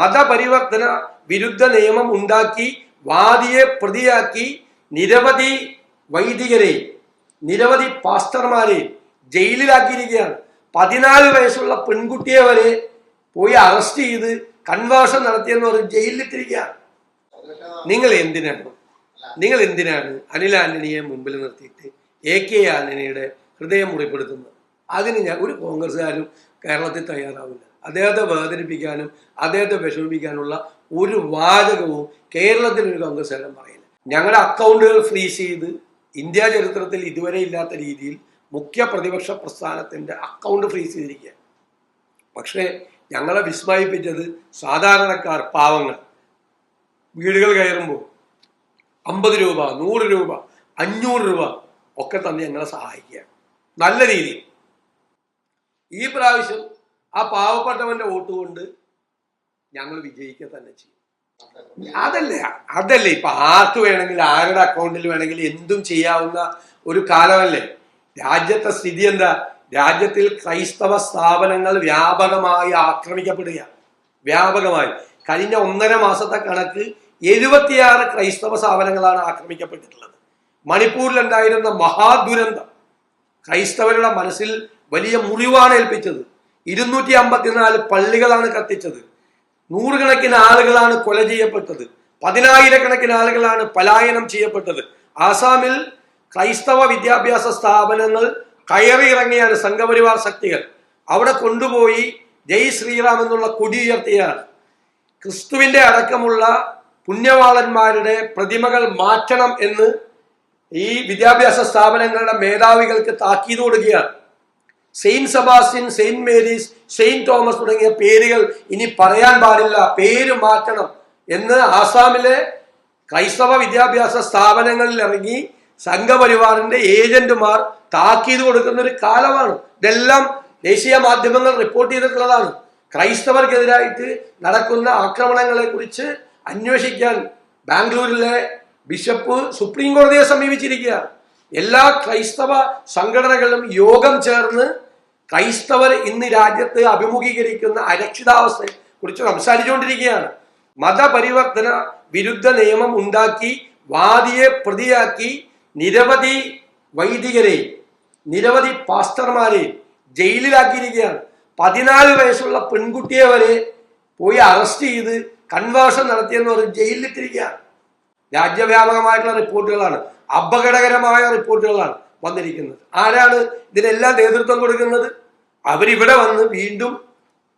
മതപരിവർത്തന വിരുദ്ധ നിയമം ഉണ്ടാക്കി വാദിയെ പ്രതിയാക്കി നിരവധി വൈദികരെ നിരവധി പാസ്റ്റർമാരെ ജയിലിലാക്കിയിരിക്കുകയാണ്. പതിനാല് വയസ്സുള്ള പെൺകുട്ടിയെ വരെ പോയി അറസ്റ്റ് ചെയ്ത് കൺവേർഷൻ നടത്തിയെന്ന് പറഞ്ഞ് ജയിലിലിട്ടിരിക്കുകയാണ്. നിങ്ങൾ എന്തിനാണ്? നിങ്ങൾ എന്തിനാണ് അനിൽ ആന്റണിയെ മുമ്പിൽ നിർത്തിയിട്ട് എ കെ ആന്റണിയുടെ ഹൃദയം മുറിപ്പെടുത്തുന്നത്? അതിന് ഞാൻ ഒരു കോൺഗ്രസ്സുകാരും കേരളത്തിൽ തയ്യാറാവില്ല. അദ്ദേഹത്തെ വേദനിപ്പിക്കാനും അദ്ദേഹത്തെ വിഷമിപ്പിക്കാനുള്ള ഒരു വാചകവും കേരളത്തിൽ ഒരു കോൺഗ്രസ്സുകാരൻ പറയില്ല. ഞങ്ങളുടെ അക്കൗണ്ടുകൾ ഫ്രീസ് ചെയ്ത് ഇന്ത്യ ചരിത്രത്തിൽ ഇതുവരെ ഇല്ലാത്ത രീതിയിൽ മുഖ്യ പ്രതിപക്ഷ പ്രസ്ഥാനത്തിന്റെ അക്കൗണ്ട് ഫ്രീസ് ചെയ്തിരിക്കുക പക്ഷേ ഞങ്ങളെ വിസ്മയിപ്പിച്ചത് സാധാരണക്കാർ പാവങ്ങൾ. വീടുകൾ കയറുമ്പോൾ അമ്പത് രൂപ നൂറ് രൂപ അഞ്ഞൂറ് രൂപ ഒക്കെ തന്നെ ഞങ്ങളെ സഹായിക്കുക നല്ല രീതിയിൽ. ഈ പ്രാവശ്യം ആ പാവപ്പെട്ടവന്റെ വോട്ട് കൊണ്ട് ഞങ്ങൾ വിജയിക്കുക തന്നെ ചെയ്യും. അതല്ലേ? അതല്ലേ? ഇപ്പൊ ആർക്ക് വേണമെങ്കിൽ ആരുടെ അക്കൗണ്ടിൽ വേണമെങ്കിൽ എന്തും ചെയ്യാവുന്ന ഒരു കാലമല്ലേ? രാജ്യത്തെ സ്ഥിതി എന്താ? രാജ്യത്തിൽ ക്രൈസ്തവ സ്ഥാപനങ്ങൾ വ്യാപകമായി ആക്രമിക്കപ്പെടുക വ്യാപകമായി. കഴിഞ്ഞ ഒന്നര മാസത്തെ കണക്ക് എഴുപത്തിയാറ് ക്രൈസ്തവ സ്ഥാപനങ്ങളാണ് ആക്രമിക്കപ്പെട്ടിട്ടുള്ളത്. മണിപ്പൂരിലുണ്ടായിരുന്ന മഹാദുരന്തം ക്രൈസ്തവരുടെ മനസ്സിൽ വലിയ മുറിവാണ് ഏൽപ്പിച്ചത്. ഇരുന്നൂറ്റി അമ്പത്തിനാല് പള്ളികളാണ് കത്തിച്ചത്. നൂറുകണക്കിന് ആളുകളാണ് കൊല ചെയ്യപ്പെട്ടത്. പതിനായിരക്കണക്കിന് ആളുകളാണ് പലായനം ചെയ്യപ്പെട്ടത്. ആസാമിൽ ക്രൈസ്തവ വിദ്യാഭ്യാസ സ്ഥാപനങ്ങൾ കയറിയിറങ്ങിയാണ് സംഘപരിവാർ ശക്തികൾ. അവിടെ കൊണ്ടുപോയി ജയ് ശ്രീറാം എന്നുള്ള കൊടി ഉയർത്തിയാണ് ക്രിസ്തുവിന്റെ അടക്കമുള്ള പുണ്യവാളന്മാരുടെ പ്രതിമകൾ മാറ്റണം എന്ന് ഈ വിദ്യാഭ്യാസ സ്ഥാപനങ്ങളുടെ മേധാവികൾക്ക് താക്കീത് കൊടുക്കുകയാണ്. Saint Sebastian Saint Mary's Saint Thomas തുടങ്ങിയ പേരുകൾ ഇനി പറയാൻ പാടില്ല. പേര് മാറ്റണം എന്ന് ആസാമിലെ ക്രൈസ്തവ വിദ്യാഭ്യാസ സ്ഥാപനങ്ങളിൽ ഇറങ്ങി സംഘപരിവാറിന്റെ ഏജന്റുമാർ താക്കീത് കൊടുക്കുന്ന ഒരു കാലമാണ്. ഇതെല്ലാം ദേശീയ മാധ്യമങ്ങൾ റിപ്പോർട്ട് ചെയ്തിട്ടുള്ളതാണ്. ക്രൈസ്തവർക്കെതിരായിട്ട് നടക്കുന്ന ആക്രമണങ്ങളെ കുറിച്ച് അന്വേഷിക്കാൻ ബാംഗ്ലൂരിലെ ബിഷപ്പ് സുപ്രീം കോടതിയെ സമീപിച്ചിരിക്കുക എല്ലാ ക്രൈസ്തവ സംഘടനകളും യോഗം ചേർന്ന് ക്രൈസ്തവർ ഇന്ന് രാജ്യത്ത് അഭിമുഖീകരിക്കുന്ന അരക്ഷിതാവസ്ഥയെ കുറിച്ച് സംസാരിച്ചുകൊണ്ടിരിക്കുകയാണ്. മതപരിവർത്തന വിരുദ്ധ നിയമം ഉണ്ടാക്കി വാദിയെ പ്രതിയാക്കി നിരവധി വൈദികരെ നിരവധി പാസ്റ്റർമാരെ ജയിലിലാക്കിയിരിക്കുകയാണ്. പതിനാല് വയസ്സുള്ള പെൺകുട്ടിയെ വരെ പോയി അറസ്റ്റ് ചെയ്ത് കൺവേർഷൻ നടത്തിയെന്ന് പറഞ്ഞ് ജയിലിലിട്ടിരിക്കുകയാണ്. രാജ്യവ്യാപകമായിട്ടുള്ള റിപ്പോർട്ടുകളാണ്. അപകടകരമായ റിപ്പോർട്ടുകളാണ് വന്നിരിക്കുന്നത്. ആരാണ് ഇതിനെല്ലാം നേതൃത്വം കൊടുക്കുന്നത്? അവരിവിടെ വന്ന് വീണ്ടും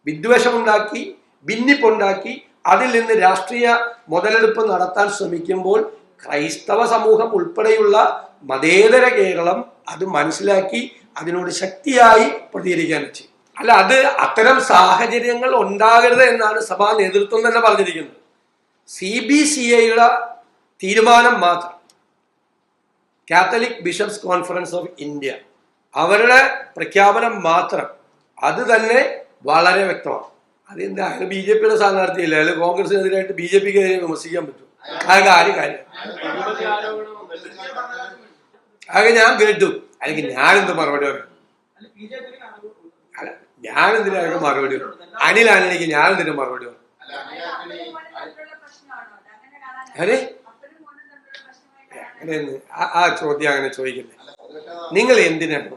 വിദ്വേഷമുണ്ടാക്കി ഭിന്നിപ്പുണ്ടാക്കി അതിൽ നിന്ന് രാഷ്ട്രീയ മുതലെടുപ്പ് നടത്താൻ ശ്രമിക്കുമ്പോൾ ക്രൈസ്തവ സമൂഹം ഉൾപ്പെടെയുള്ള മതേതര കേരളം അത് മനസ്സിലാക്കി അതിനോട് ശക്തിയായി പ്രതികരിക്കാൻ ചെയ്യും അല്ല അത് അത്തരം സാഹചര്യങ്ങൾ ഉണ്ടാകരുത് എന്നാണ് സഭാ നേതൃത്വം തന്നെ പറഞ്ഞിരിക്കുന്നത്. സി ബി സി ഐയുടെ തീരുമാനം മാത്രം. Catholic Bishops Conference of India അവരുടെ പ്രഖ്യാപനം മാത്രം. അത് തന്നെ വളരെ വ്യക്തമാണ്. അതെന്താ? അയാൾ ബി ജെ പിയുടെ സ്ഥാനാർത്ഥിയല്ല? അയാൾ കോൺഗ്രസിനെതിരായിട്ട് ബി ജെ പിക്ക് എതിരെ വിമർശിക്കാൻ പറ്റും ആ കാര്യം കാര്യം ആകെ ഞാൻ കേട്ടു. അല്ലെങ്കിൽ ഞാനെന്ത് മറുപടി പറയും? അല്ല ഞാനെന്തിനാ അയാൾക്ക് മറുപടി പറയും? അനിലാണെങ്കിൽ ഞാനെന്തിനും മറുപടി പറയും? അരെ അങ്ങനെയൊന്ന് ആ- ചോദ്യം അങ്ങനെ ചോദിക്കുന്നത് നിങ്ങൾ എന്തിനാണ്?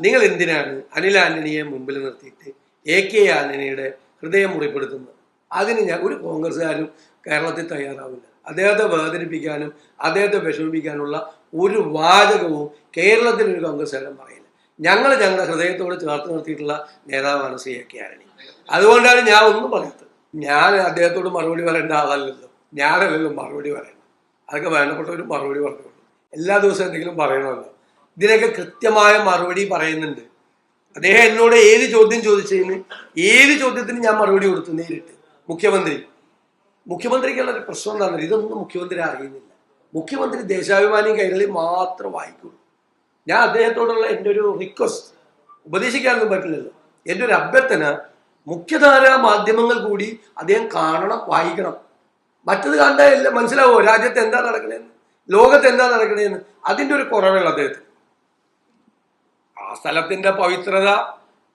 നിങ്ങൾ എന്തിനാണ് അനിൽ ആന്റണിയെ മുമ്പിൽ നിർത്തിയിട്ട് എ കെ ആന്റണിയുടെ ഹൃദയം മുറിപ്പെടുത്തുന്നത്? അതിന് ഞാൻ ഒരു കോൺഗ്രസ്സുകാരും കേരളത്തിൽ തയ്യാറാവില്ല. അദ്ദേഹത്തെ വേദനിപ്പിക്കാനും അദ്ദേഹത്തെ വിഷമിപ്പിക്കാനുള്ള ഒരു വാചകവും കേരളത്തിൽ ഒരു കോൺഗ്രസ്സുകാരൻ പറയില്ല. ഞങ്ങൾ ഞങ്ങളുടെ ഹൃദയത്തോട് ചേർത്ത് നിർത്തിയിട്ടുള്ള നേതാവാണ് ശ്രീ എ കെ ആന്റണി. അതുകൊണ്ടാണ് ഞാൻ ഒന്നും പറയാത്തത്. ഞാൻ അദ്ദേഹത്തോട് മറുപടി പറയേണ്ട ആളല്ലല്ലോ. ഞാനല്ലല്ലോ മറുപടി പറയണം അതൊക്കെ വേണ്ടപ്പെട്ടവർ മറുപടി പറഞ്ഞു എല്ലാ ദിവസവും എന്തെങ്കിലും പറയണമല്ലോ. ഇതിനൊക്കെ കൃത്യമായ മറുപടി പറയുന്നുണ്ട്. അദ്ദേഹം എന്നോട് ഏത് ചോദ്യം ചോദിച്ചതിന് ഏത് ചോദ്യത്തിന് ഞാൻ മറുപടി കൊടുത്തു നേരിട്ട്? മുഖ്യമന്ത്രി. മുഖ്യമന്ത്രിക്കുള്ള ഒരു പ്രശ്നം എന്താണെന്ന് ഇതൊന്നും മുഖ്യമന്ത്രി അറിയുന്നില്ല. മുഖ്യമന്ത്രി ദേശാഭിമാനി കൈരളി മാത്രം വായിക്കുള്ളൂ ഞാൻ അദ്ദേഹത്തോടുള്ള എന്റെ ഒരു റിക്വസ്റ്റ് ഉപദേശിക്കാനൊന്നും പറ്റില്ലല്ലോ. എന്റെ ഒരു അഭ്യർത്ഥന മുഖ്യധാരാ മാധ്യമങ്ങൾ കൂടി അദ്ദേഹം കാണണം വായിക്കണം. മറ്റത് കണ്ടാൽ എല്ലാം മനസ്സിലാവുമോ രാജ്യത്ത് എന്താ നടക്കണേന്ന്? ലോകത്ത് എന്താ നടക്കണേന്ന്? അതിന്റെ ഒരു കുറവുള്ള അദ്ദേഹത്തിന്. ആ സ്ഥലത്തിന്റെ പവിത്രത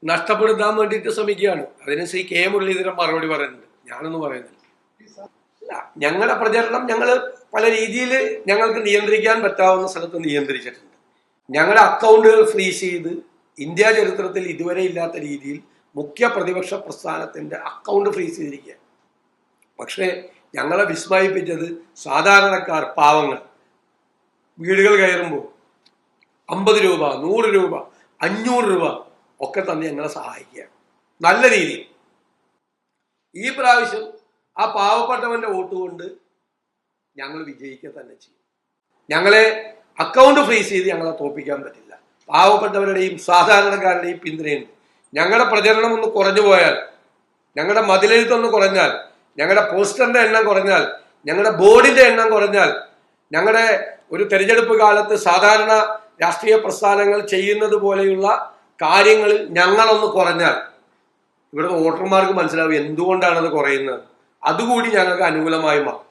നഷ്ടപ്പെടുത്താൻ വേണ്ടിയിട്ട് ശ്രമിക്കുകയാണ്. അതിന് ശ്രീ കെ മുരളീധരൻ മറുപടി പറയുന്നുണ്ട്. ഞാനൊന്നും പറയുന്നില്ല. അല്ല ഞങ്ങളുടെ പ്രചരണം ഞങ്ങൾ പല രീതിയിൽ ഞങ്ങൾക്ക് നിയന്ത്രിക്കാൻ പറ്റാവുന്ന സ്ഥലത്ത് നിയന്ത്രിച്ചിട്ടുണ്ട്. ഞങ്ങളുടെ അക്കൗണ്ടുകൾ ഫ്രീസ് ചെയ്ത് ഇന്ത്യ ചരിത്രത്തിൽ ഇതുവരെ ഇല്ലാത്ത രീതിയിൽ മുഖ്യ പ്രതിപക്ഷ പ്രസ്ഥാനത്തിന്റെ അക്കൗണ്ട് ഫ്രീസ് ചെയ്തിരിക്കുക പക്ഷേ ഞങ്ങളെ വിസ്മയിപ്പിച്ചത് സാധാരണക്കാർ പാവങ്ങൾ. വീടുകൾ കയറുമ്പോൾ അമ്പത് രൂപ നൂറ് രൂപ അഞ്ഞൂറ് രൂപ ഒക്കെ തന്നെ ഞങ്ങളെ സഹായിക്കുക. നല്ല രീതിയിൽ. ഈ പ്രാവശ്യം ആ പാവപ്പെട്ടവന്റെ വോട്ട് കൊണ്ട് ഞങ്ങൾ വിജയിക്കുക തന്നെ ചെയ്യും. ഞങ്ങളെ അക്കൗണ്ട് ഫ്രീസ് ചെയ്ത് ഞങ്ങളെ തോപ്പിക്കാൻ പറ്റില്ല. പാവപ്പെട്ടവരുടെയും സാധാരണക്കാരുടെയും പിന്തുണയുണ്ട്. ഞങ്ങളുടെ പ്രചരണം ഒന്ന് കുറഞ്ഞു പോയാൽ ഞങ്ങളുടെ മതിലെഴുത്തൊന്ന് കുറഞ്ഞാൽ ഞങ്ങളുടെ പോസ്റ്ററിന്റെ എണ്ണം കുറഞ്ഞാൽ ഞങ്ങളുടെ ബോർഡിന്റെ എണ്ണം കുറഞ്ഞാൽ ഞങ്ങളുടെ ഒരു തെരഞ്ഞെടുപ്പ് കാലത്ത് സാധാരണ രാഷ്ട്രീയ പ്രസ്ഥാനങ്ങൾ ചെയ്യുന്നത് പോലെയുള്ള കാര്യങ്ങളിൽ ഞങ്ങളൊന്ന് കുറഞ്ഞാൽ ഇവിടുത്തെ വോട്ടർമാർക്ക് മനസ്സിലാവും എന്തുകൊണ്ടാണ് അത് കുറയുന്നത്. അതുകൂടി ഞങ്ങൾക്ക് അനുകൂലമായി മാറും.